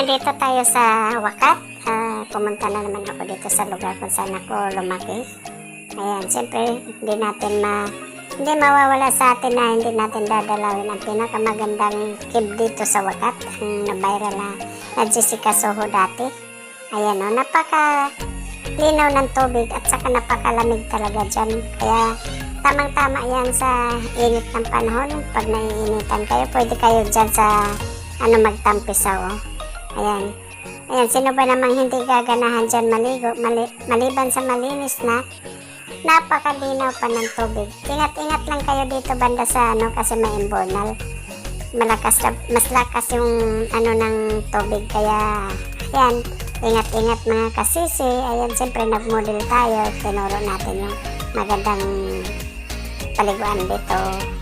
nandito tayo sa Wakat. Ah, pumunta na naman ako dito sa lugar kung saan ako lumaki. Ayan, siyempre, hindi natin ma... Hindi mawawala sa atin na hindi natin dadalawin ang pinakamagandang cave dito sa Wakat. Ang na-viral na, na Jessica Soho dati. Ayan o, napaka linaw ng tubig at saka napakalamig talaga dyan. Kaya tamang-tama yan sa init ng panahon. Pag naiinitan kayo, pwede kayo dyan sa ano magtampisaw. Oh. Ayan. Ayan, sino ba namang hindi gaganahan dyan maligo? Mali, maliban sa malinis na, napakalinaw pa ng tubig. Ingat-ingat lang kayo dito banda sa ano kasi may imbonal. Malakas, mas lakas yung ano ng tubig kaya ayan, ingat-ingat mga kasisi. Ayan, siyempre nag-model tayo. Tinuro natin yung magandang paliguan dito.